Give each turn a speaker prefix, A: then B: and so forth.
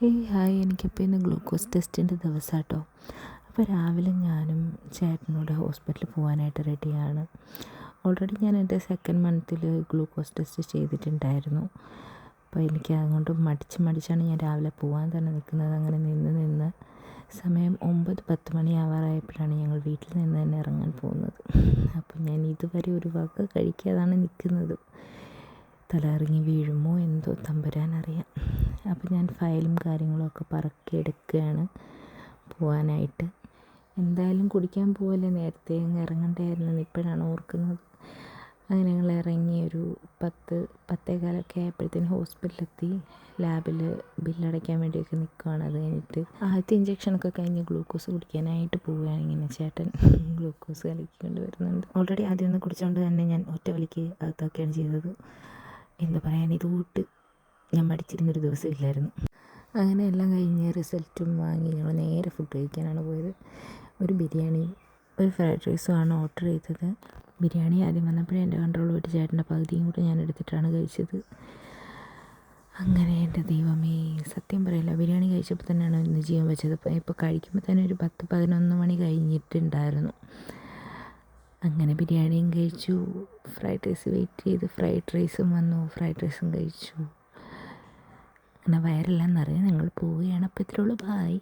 A: Hey hi. എനിക്കിപ്പോൾ ഇന്ന് glucose ടെസ്റ്റിന്റെ ദിവസം കേട്ടോ അപ്പോൾ രാവിലെ ഞാനും ചേട്ടനോട് ഹോസ്പിറ്റലിൽ പോകാനായിട്ട് റെഡിയാണ്. ഓൾറെഡി ഞാൻ എന്റെ സെക്കൻഡ് മന്തിൽ ഗ്ലൂക്കോസ് ടെസ്റ്റ് ചെയ്തിട്ടുണ്ടായിരുന്നു. അപ്പോൾ എനിക്ക് അതുകൊണ്ട് മടിച്ച് മടിച്ചാണ് ഞാൻ രാവിലെ പോകാൻ തന്നെ നിൽക്കുന്നത്. അങ്ങനെ നിന്ന് നിന്ന് സമയം ഒമ്പത് പത്ത് മണി ആവാറായപ്പോഴാണ് ഞങ്ങൾ വീട്ടിൽ നിന്ന് തന്നെ ഇറങ്ങാൻ പോകുന്നത്. അപ്പോൾ ഞാൻ ഇതുവരെ ഒരു വക കഴിക്കാതാണ് നിൽക്കുന്നത്. തല ഇറങ്ങി വീഴുമോ എന്തോ തമ്പരാനറിയാം. ഞാൻ ഫയലും പറക്കി എടുക്കുകയാണ് പോകാനായിട്ട് എന്തായാലും കുടിക്കാൻ പോവല്ലേ? നേരത്തെ അങ്ങ് ഇറങ്ങണ്ടായിരുന്നു. ഇപ്പോഴാണ് ഓർക്കുന്നത്. അങ്ങനെ ഞങ്ങൾ ഇറങ്ങി ഒരു പത്ത് പത്തേകാലൊക്കെ ആയപ്പോഴത്തേന് ഹോസ്പിറ്റലിലെത്തി. ലാബിൽ ബില്ലടയ്ക്കാൻ വേണ്ടിയൊക്കെ നിൽക്കുകയാണ് അത് കഴിഞ്ഞിട്ട് ആദ്യത്തെ ഇഞ്ചക്ഷനൊക്കെ കഴിഞ്ഞ് ഗ്ലൂക്കോസ് കുടിക്കാനായിട്ട് പോവുകയാണ് ഇങ്ങനെ ചേട്ടൻ. ഗ്ലൂക്കോസ് കലക്കിക്കൊണ്ട് വരുന്നുണ്ട്. ഓൾറെഡി ആദ്യം ഒന്ന് കുടിച്ചുകൊണ്ട് തന്നെ ഞാൻ ഒറ്റ വലിക്ക് അകത്തൊക്കെയാണ് ചെയ്തത്. എന്താ പറയാൻ ഇത് കൂട്ട് ഞാൻ പഠിച്ചിരുന്നൊരു ദിവസം ഇല്ലായിരുന്നു അങ്ങനെ എല്ലാം കഴിഞ്ഞ് റിസൾട്ടും വാങ്ങി ഞങ്ങൾ നേരെ ഫുഡ് കഴിക്കാനാണ് പോയത്. ഒരു ബിരിയാണി ഒരു ഫ്രൈഡ് റൈസുമാണ് ഓർഡർ ചെയ്തത്. ബിരിയാണി ആദ്യം വന്നപ്പോഴേ എന്റെ കൺട്രോൾ വിട്ട് ചേട്ടന്റെ പകുതിയും കൂടെ ഞാൻ എടുത്തിട്ടാണ് കഴിച്ചത്. അങ്ങനെ എന്റെ ദൈവമേ സത്യം പറയില്ല ബിരിയാണി കഴിച്ചപ്പോൾ തന്നെയാണ് ഇന്ന് ജീവൻ വെച്ചത്. ഇപ്പോൾ ഇപ്പോൾ കഴിക്കുമ്പോൾ തന്നെ ഒരു പത്ത് പതിനൊന്ന് മണി കഴിഞ്ഞിട്ടുണ്ടായിരുന്നു. അങ്ങനെ ബിരിയാണിയും കഴിച്ചു ഫ്രൈഡ് റൈസ് വെയിറ്റ് ചെയ്ത് ഫ്രൈഡ് റൈസും വന്നു ഫ്രൈഡ് റൈസും കഴിച്ചു. അങ്ങനെ വയറെല്ലാം നിറയെ ഞങ്ങൾ പോവുകയാണ്. അപ്പോൾ ഇത്രയുള്ളൂ ബായ്